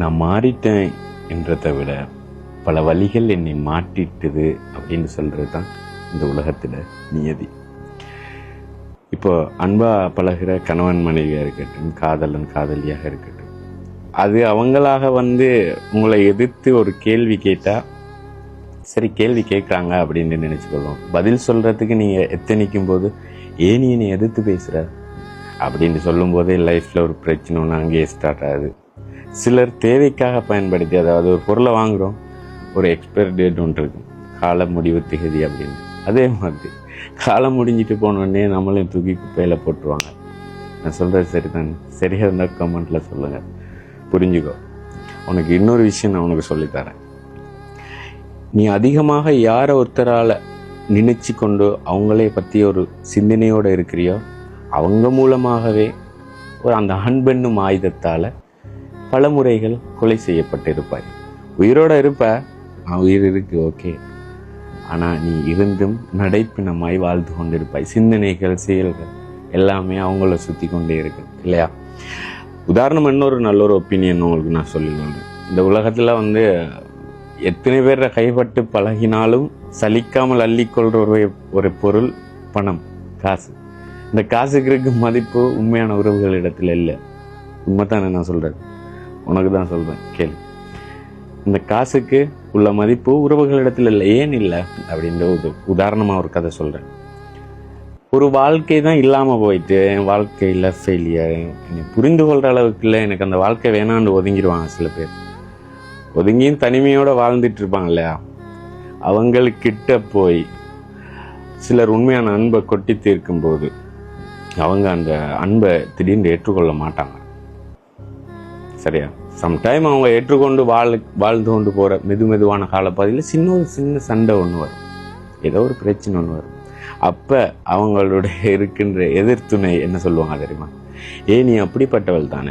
நான் மாறிட்டேன் என்றதை விட பல வழிகள் என்னை மாட்டிட்டுது அப்படின்னு சொல்கிறது தான் இந்த உலகத்தில் நியதி. இப்போ அன்பாக பழகுற கணவன் மனைவியாக இருக்கட்டும் காதலன் காதலியாக இருக்கட்டும் அது அவங்களாக வந்து உங்களை எதிர்த்து ஒரு கேள்வி கேட்டால் சரி கேள்வி கேட்குறாங்க அப்படின்னு நினச்சிக்கொள்வோம். பதில் சொல்கிறதுக்கு நீங்கள் எத்தனைக்கும் போது ஏன் நீ என்னை எதிர்த்து பேசுகிற அப்படின்னு சொல்லும்போதே லைஃப்பில் ஒரு பிரச்சனை ஒன்று அங்கேயே ஸ்டார்ட் ஆகுது. சிலர் தேவைக்காக பயன்படுத்தி அதாவது ஒரு பொருளை வாங்குகிறோம் ஒரு எக்ஸ்பயர் டேட் ஒன்று இருக்கும் கால முடிவு திகதி அப்படின்னு. அதே மாதிரி காலம் முடிஞ்சிட்டு போனோடனே நம்மளையும் தூக்கி குப்பையில் போட்டுருவாங்க. நான் சொல்கிறது சரி தான் சரியாக இருந்தால் கமெண்ட்டில் சொல்லுங்கள் புரிஞ்சுக்கோ. உனக்கு இன்னொரு விஷயம் நான் உனக்கு சொல்லித்தரேன். நீ அதிகமாக யாரை ஒருத்தரால் நினச்சி கொண்டு அவங்களே பற்றி ஒரு சிந்தனையோடு இருக்கிறியோ அவங்க மூலமாகவே ஒரு அந்த அன்பெண்ணும் ஆயுதத்தால் பல முறைகள் கொலை செய்யப்பட்டிருப்பாய். உயிரோட இருப்ப உயிர் இருக்கு ஓகே ஆனால் நீ இருந்தும் நடைப்பினமாய் வாழ்ந்து கொண்டிருப்பாய். சிந்தனைகள் செயல்கள் எல்லாமே அவங்கள சுற்றி கொண்டே இருக்கு இல்லையா? உதாரணம் இன்னொரு நல்ல ஒரு ஒப்பீனியன் உங்களுக்கு நான் சொல்லிக்கொள்றேன் இந்த உலகத்தில் வந்து எத்தனை பேரை கைப்பட்டு பழகினாலும் சலிக்காமல் அள்ளிக்கொள்கிற ஒரு ஒரு பொருள் பணம் காசு. இந்த காசுக்கு இருக்கும் மதிப்பு உண்மையான உறவுகள் இடத்துல இல்லை. உண்மைத்தானே நான் சொல்றேன் உனக்கு தான் சொல்கிறேன் கேளு. இந்த காசுக்கு உள்ள மதிப்பு உறவுகளிடத்தில் இல்லை ஏன் இல்லை அப்படின்ற ஒரு உதாரணமாக ஒரு கதை சொல்கிறேன் ஒரு வாழ்க்கை தான் இல்லாமல் போயிட்டு என் வாழ்க்கையில் ஃபெயிலியர் என்னை புரிந்து கொள்கிற அளவுக்கு இல்லை எனக்கு அந்த வாழ்க்கை வேணான்னு ஒதுங்கிடுவாங்க சில பேர். ஒதுங்கியும் தனிமையோடு வாழ்ந்துட்டு இருப்பாங்க இல்லையா? அவங்களுக்கிட்ட போய் சிலர் உண்மையான அன்பை கொட்டி தீர்க்கும் போது அவங்க அந்த அன்பை திடீர்னு ஏற்றுக்கொள்ள மாட்டாங்க. சரியா? சம்டைம் அவங்க ஏற்றுக்கொண்டு வாழ் வாழ்ந்து கொண்டு போகிற மெது மெதுவான காலப்பகுதியில் சின்ன ஒரு சின்ன சண்டை ஒன்று வரும். ஏதோ ஒரு பிரச்சனை ஒன்று வரும். அப்போ அவங்களுடைய இருக்கின்ற எதிர்த்துணை என்ன சொல்லுவாங்க தெரியுமா? ஏ நீ அப்படிப்பட்டவள் தானே?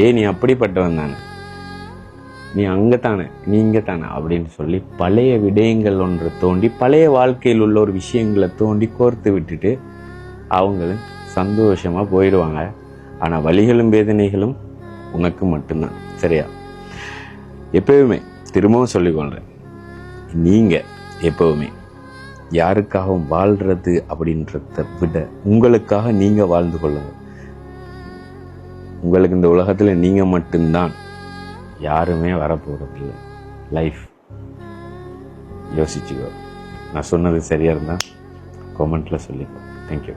ஏ நீ அப்படிப்பட்டவன் தானே? நீ அங்கே தானே? நீ இங்கே தானே? அப்படின்னு சொல்லி பழைய விடயங்கள் ஒன்று தோண்டி பழைய வாழ்க்கையில் உள்ள ஒரு விஷயங்களை தோண்டி கோர்த்து விட்டுட்டு அவங்களும் சந்தோஷமாக போயிடுவாங்க. ஆனால் வலிகளும் வேதனைகளும் உனக்கு மட்டும்தான். சரியா? எப்பவுமே திரும்பவும் சொல்லிக்கொள்கிறேன் நீங்கள் எப்பவுமே யாருக்காகவும் வாழ்கிறது அப்படின்றத விட உங்களுக்காக நீங்கள் வாழ்ந்து கொள்ளுங்கள் உங்களுக்கு இந்த உலகத்தில் நீங்கள் மட்டும்தான் யாருமே வரப்போகிறதில்ல லைஃப் யோசிச்சுக்கோ. நான் சொன்னது சரியாக இருந்தால் கமெண்ட்டில் சொல்லிக்கோ. தேங்க்யூ